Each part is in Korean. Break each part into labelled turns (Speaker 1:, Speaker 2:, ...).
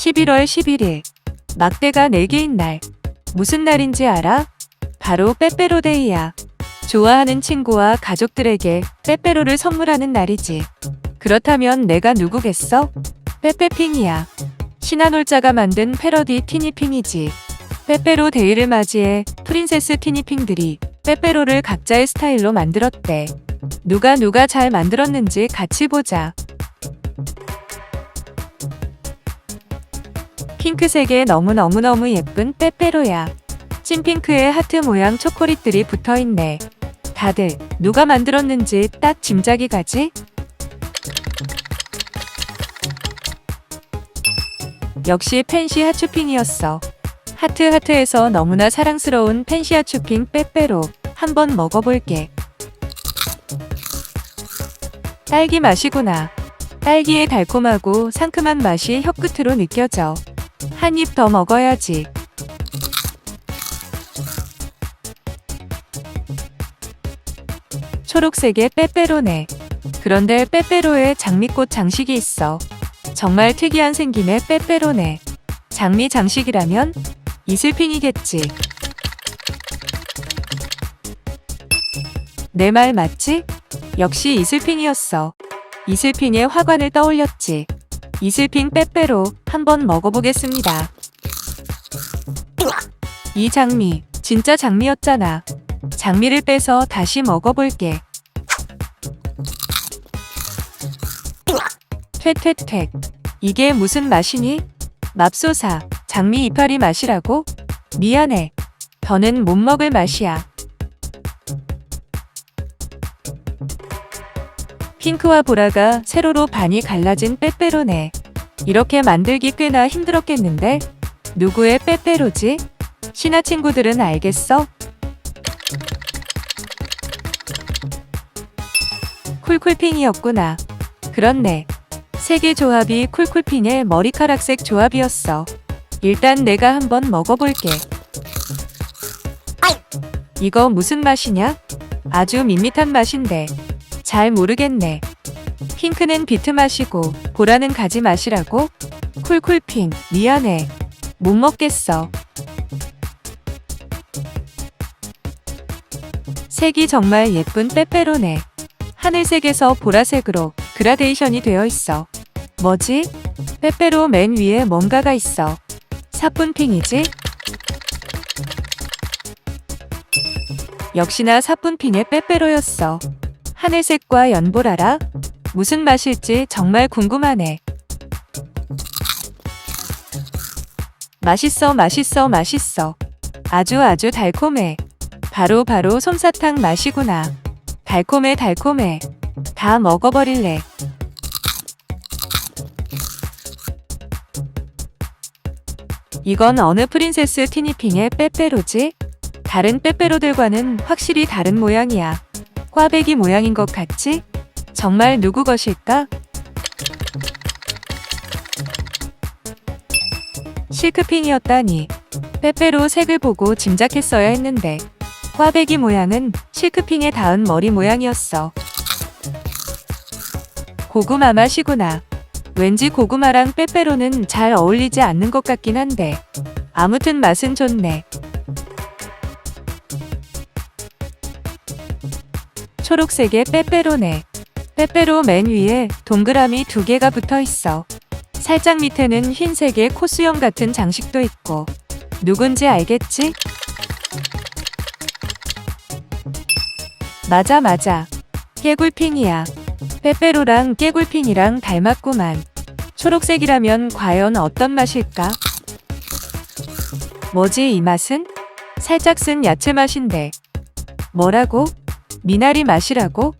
Speaker 1: 11월 11일. 막대가 4개인 날. 무슨 날인지 알아? 바로 빼빼로데이야. 좋아하는 친구와 가족들에게 빼빼로를 선물하는 날이지. 그렇다면 내가 누구겠어? 빼빼핑이야. 신한올자가 만든 패러디 티니핑이지. 빼빼로 데이를 맞이해 프린세스 티니핑들이 빼빼로를 각자의 스타일로 만들었대. 누가 누가 잘 만들었는지 같이 보자. 핑크색의 너무너무너무 예쁜 빼빼로야. 찐핑크의 하트 모양 초콜릿들이 붙어 있네. 다들 누가 만들었는지 딱 짐작이 가지? 역시 펜시 하츄핑이었어. 하트 하트에서 너무나 사랑스러운 펜시 하츄핑 빼빼로 한번 먹어볼게. 딸기 맛이구나. 딸기의 달콤하고 상큼한 맛이 혀끝으로 느껴져. 한 입 더 먹어야지. 초록색의 빼빼로네. 그런데 빼빼로에 장미꽃 장식이 있어. 정말 특이한 생김의 빼빼로네. 장미 장식이라면 이슬핑이겠지. 내 말 맞지? 역시 이슬핑이었어. 이슬핑의 화관을 떠올렸지. 이슬핑 빼빼로 한번 먹어보겠습니다. 이 장미, 진짜 장미였잖아. 장미를 빼서 다시 먹어볼게. 퇴퇴퇴. 이게 무슨 맛이니? 맙소사. 장미 이파리 맛이라고? 미안해. 더는 못 먹을 맛이야. 핑크와 보라가 세로로 반이 갈라진 빼빼로네. 이렇게 만들기 꽤나 힘들었겠는데? 누구의 빼빼로지? 신하 친구들은 알겠어? 쿨쿨핑이었구나. 그렇네. 세 개 조합이 쿨쿨핑의 머리카락색 조합이었어. 일단 내가 한번 먹어볼게. 이거 무슨 맛이냐? 아주 밋밋한 맛인데. 잘 모르겠네. 핑크는 비트 맛이고 보라는 가지 맛이라고? 쿨쿨핑 미안해. 못 먹겠어. 색이 정말 예쁜 빼빼로네. 하늘색에서 보라색으로 그라데이션이 되어 있어. 뭐지? 빼빼로 맨 위에 뭔가가 있어. 사뿐핑이지? 역시나 사뿐핑의 빼빼로였어. 하늘색과 연보라라? 무슨 맛일지 정말 궁금하네. 맛있어, 맛있어, 맛있어. 아주 아주 달콤해. 바로 바로 솜사탕 맛이구나. 달콤해, 달콤해. 다 먹어버릴래. 이건 어느 프린세스 티니핑의 빼빼로지? 다른 빼빼로들과는 확실히 다른 모양이야. 꽈배기 모양인 것 같지? 정말 누구 것일까? 실크핑이었다니. 빼빼로 색을 보고 짐작했어야 했는데. 꽈배기 모양은 실크핑에 닿은 머리 모양이었어. 고구마 맛이구나. 왠지 고구마랑 빼빼로는 잘 어울리지 않는 것 같긴 한데. 아무튼 맛은 좋네. 초록색의 빼빼로네. 빼빼로 맨 위에 동그라미 두 개가 붙어 있어. 살짝 밑에는 흰색의 코수염 같은 장식도 있고. 누군지 알겠지? 맞아 맞아. 깨굴핑이야. 빼빼로랑 깨굴핑이랑 닮았구만. 초록색이라면 과연 어떤 맛일까? 뭐지 이 맛은? 살짝 쓴 야채 맛인데. 뭐라고? 미나리 맛이라고?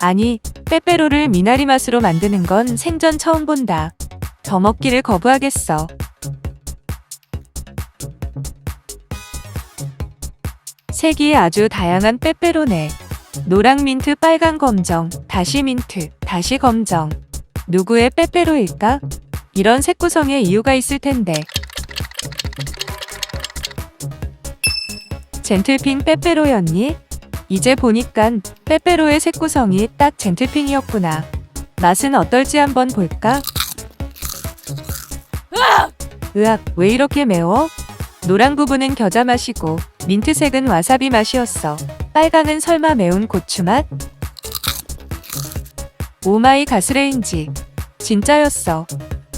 Speaker 1: 아니, 빼빼로를 미나리 맛으로 만드는 건 생전 처음 본다. 더 먹기를 거부하겠어. 색이 아주 다양한 빼빼로네. 노랑 민트, 빨간 검정, 다시 민트, 다시 검정. 누구의 빼빼로일까? 이런 색 구성에 이유가 있을 텐데. 젠틀핑 빼빼로였니? 이제 보니깐 빼빼로의 색구성이 딱 젠틀핑이었구나. 맛은 어떨지 한번 볼까? 으악, 왜 이렇게 매워? 노란 부분은 겨자 맛이고 민트색은 와사비 맛이었어. 빨강은 설마 매운 고추 맛? 오마이 가스레인지. 진짜였어.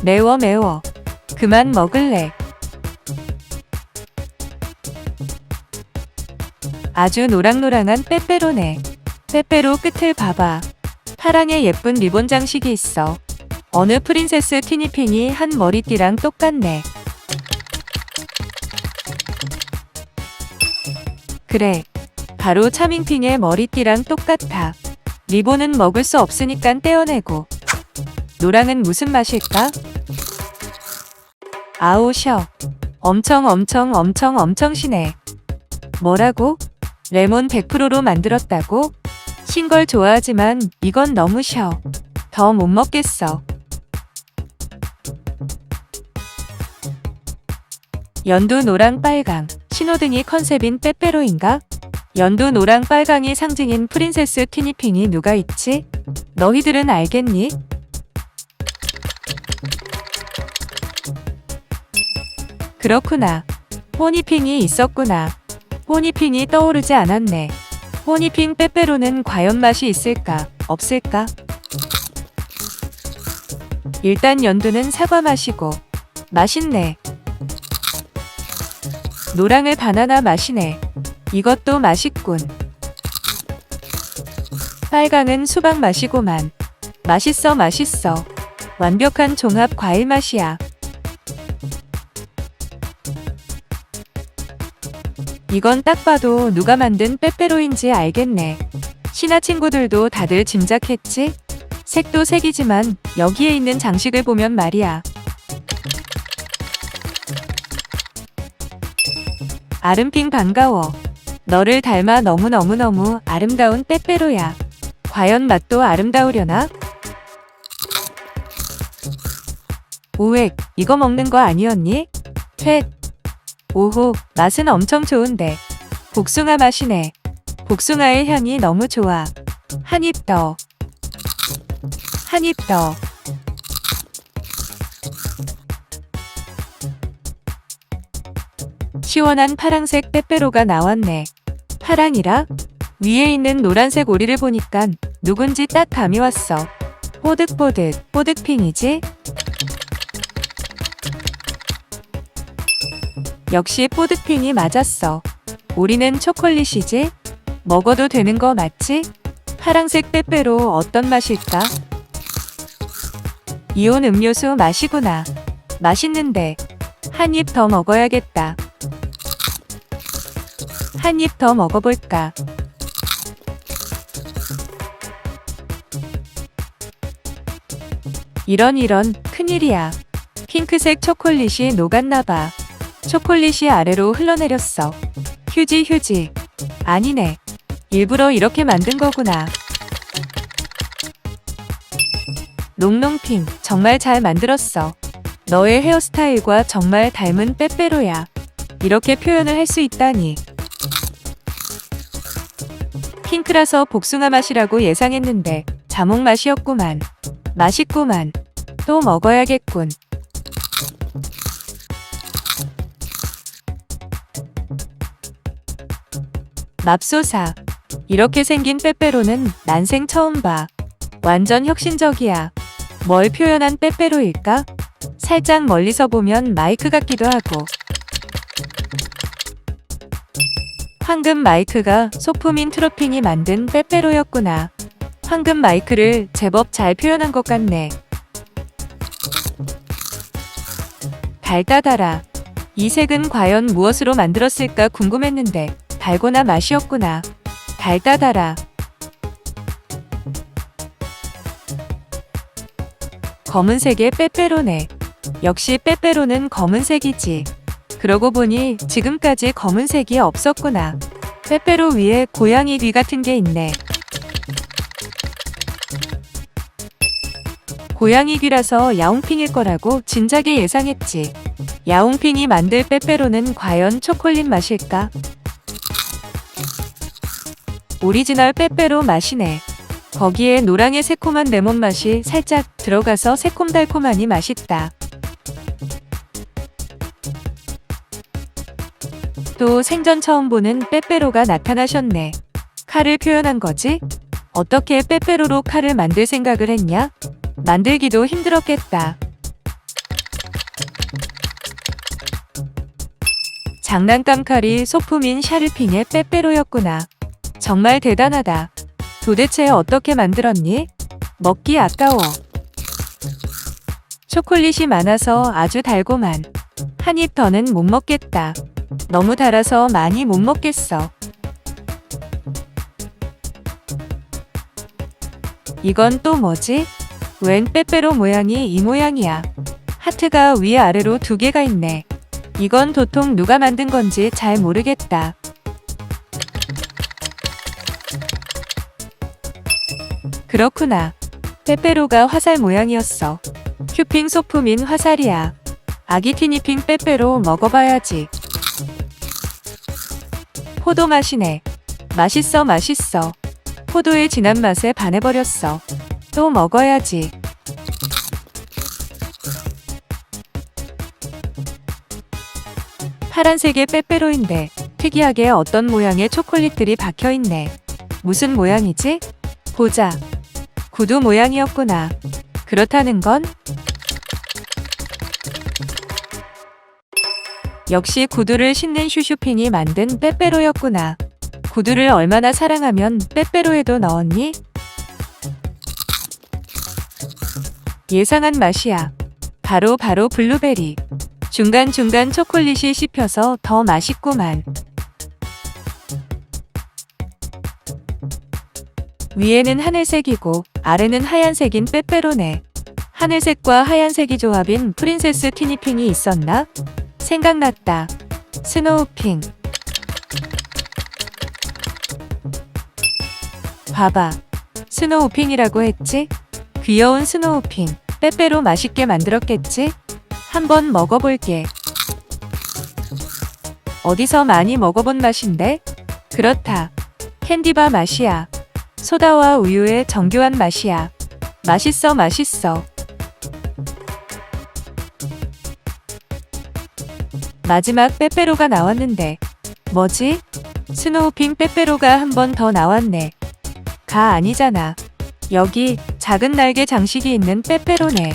Speaker 1: 매워 매워. 그만 먹을래. 아주 노랑노랑한 빼빼로네. 빼빼로 끝을 봐봐. 파랑에 예쁜 리본 장식이 있어. 어느 프린세스 티니핑이 한 머리띠랑 똑같네. 그래. 바로 차밍핑의 머리띠랑 똑같아. 리본은 먹을 수 없으니까 떼어내고. 노랑은 무슨 맛일까? 아우 셔. 엄청 엄청 엄청 엄청 시네. 뭐라고? 레몬 100%로 만들었다고? 신 걸 좋아하지만 이건 너무 셔. 더 못 먹겠어. 연두 노랑 빨강. 신호등이 컨셉인 빼빼로인가? 연두 노랑 빨강이 상징인 프린세스 티니핑이 누가 있지? 너희들은 알겠니? 그렇구나. 호니핑이 있었구나. 호니핑이 떠오르지 않았네. 호니핑 빼빼로는 과연 맛이 있을까, 없을까? 일단 연두는 사과 맛이고, 맛있네. 노랑을 바나나 맛이네. 이것도 맛있군. 빨강은 수박 맛이고만. 맛있어, 맛있어. 완벽한 종합 과일 맛이야. 이건 딱 봐도 누가 만든 빼빼로인지 알겠네. 신하 친구들도 다들 짐작했지? 색도 색이지만 여기에 있는 장식을 보면 말이야. 아름핑 반가워. 너를 닮아 너무너무너무 아름다운 빼빼로야. 과연 맛도 아름다우려나? 오액, 이거 먹는 거 아니었니? 퇴. 오호, 맛은 엄청 좋은데. 복숭아 맛이네. 복숭아의 향이 너무 좋아. 한 입 더. 한 입 더. 시원한 파랑색 빼빼로가 나왔네. 파랑이라? 위에 있는 노란색 오리를 보니까 누군지 딱 감이 왔어. 뽀득뽀득, 뽀득핑이지? 역시 뽀득핑이 맞았어. 오리는 초콜릿이지? 먹어도 되는 거 맞지? 파랑색 빼빼로 어떤 맛일까? 이온 음료수 맛이구나. 맛있는데. 한 입 더 먹어야겠다. 한 입 더 먹어볼까? 이런 이런 큰일이야. 핑크색 초콜릿이 녹았나봐. 초콜릿이 아래로 흘러내렸어. 휴지 휴지. 아니네. 일부러 이렇게 만든 거구나. 롱롱핑 정말 잘 만들었어. 너의 헤어스타일과 정말 닮은 빼빼로야. 이렇게 표현을 할 수 있다니. 핑크라서 복숭아 맛이라고 예상했는데 자몽 맛이었구만. 맛있구만. 또 먹어야겠군. 맙소사. 이렇게 생긴 빼빼로는 난생 처음 봐. 완전 혁신적이야. 뭘 표현한 빼빼로일까? 살짝 멀리서 보면 마이크 같기도 하고. 황금 마이크가 소품인 트로핑이 만든 빼빼로였구나. 황금 마이크를 제법 잘 표현한 것 같네. 달다 달아. 이 색은 과연 무엇으로 만들었을까 궁금했는데 달고나 맛이었구나. 달다 달아. 검은색의 빼빼로네. 역시 빼빼로는 검은색이지. 그러고 보니 지금까지 검은색이 없었구나. 빼빼로 위에 고양이 귀 같은 게 있네. 고양이 귀라서 야옹핑일 거라고 진작에 예상했지. 야옹핑이 만들 빼빼로는 과연 초콜릿 맛일까? 오리지널 빼빼로 맛이네. 거기에 노랑의 새콤한 레몬 맛이 살짝 들어가서 새콤달콤하니 맛있다. 또 생전 처음 보는 빼빼로가 나타나셨네. 칼을 표현한 거지? 어떻게 빼빼로로 칼을 만들 생각을 했냐? 만들기도 힘들었겠다. 장난감 칼이 소품인 샤르핑의 빼빼로였구나. 정말 대단하다. 도대체 어떻게 만들었니? 먹기 아까워. 초콜릿이 많아서 아주 달고만. 한 입 더는 못 먹겠다. 너무 달아서 많이 못 먹겠어. 이건 또 뭐지? 웬 빼빼로 모양이 이 모양이야. 하트가 위아래로 두 개가 있네. 이건 도통 누가 만든 건지 잘 모르겠다. 그렇구나. 빼빼로가 화살 모양이었어. 큐핑 소품인 화살이야. 아기 티니핑 빼빼로 먹어봐야지. 포도 맛이네. 맛있어 맛있어. 포도의 진한 맛에 반해버렸어. 또 먹어야지. 파란색의 빼빼로인데 특이하게 어떤 모양의 초콜릿들이 박혀있네. 무슨 모양이지? 보자. 구두 모양이었구나. 그렇다는 건? 역시 구두를 신는 슈슈핑이 만든 빼빼로였구나. 구두를 얼마나 사랑하면 빼빼로에도 넣었니? 예상한 맛이야. 바로 바로 블루베리. 중간중간 초콜릿이 씹혀서 더 맛있구만. 위에는 하늘색이고 아래는 하얀색인 빼빼로네. 하늘색과 하얀색이 조합인 프린세스 티니핑이 있었나? 생각났다. 스노우핑. 봐봐. 스노우핑이라고 했지? 귀여운 스노우핑. 빼빼로 맛있게 만들었겠지? 한번 먹어볼게. 어디서 많이 먹어본 맛인데? 그렇다. 캔디바 맛이야. 소다와 우유의 정교한 맛이야. 맛있어, 맛있어. 마지막 빼빼로가 나왔는데. 뭐지? 스노우핑 빼빼로가 한 번 더 나왔네. 가 아니잖아. 여기 작은 날개 장식이 있는 빼빼로네.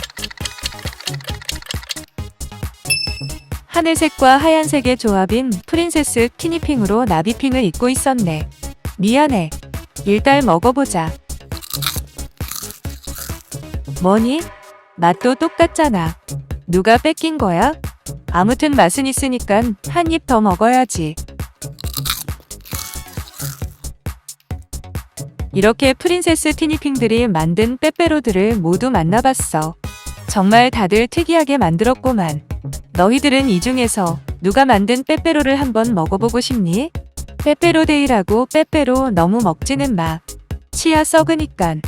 Speaker 1: 하늘색과 하얀색의 조합인 프린세스 티니핑으로 나비핑을 입고 있었네. 미안해. 일단 먹어보자. 뭐니? 맛도 똑같잖아. 누가 뺏긴 거야? 아무튼 맛은 있으니까 한입 더 먹어야지. 이렇게 프린세스 티니핑들이 만든 빼빼로들을 모두 만나봤어. 정말 다들 특이하게 만들었구만. 너희들은 이 중에서 누가 만든 빼빼로를 한번 먹어보고 싶니? 빼빼로데이라고 빼빼로 너무 먹지는 마. 치아 썩으니깐.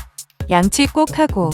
Speaker 1: 양치 꼭 하고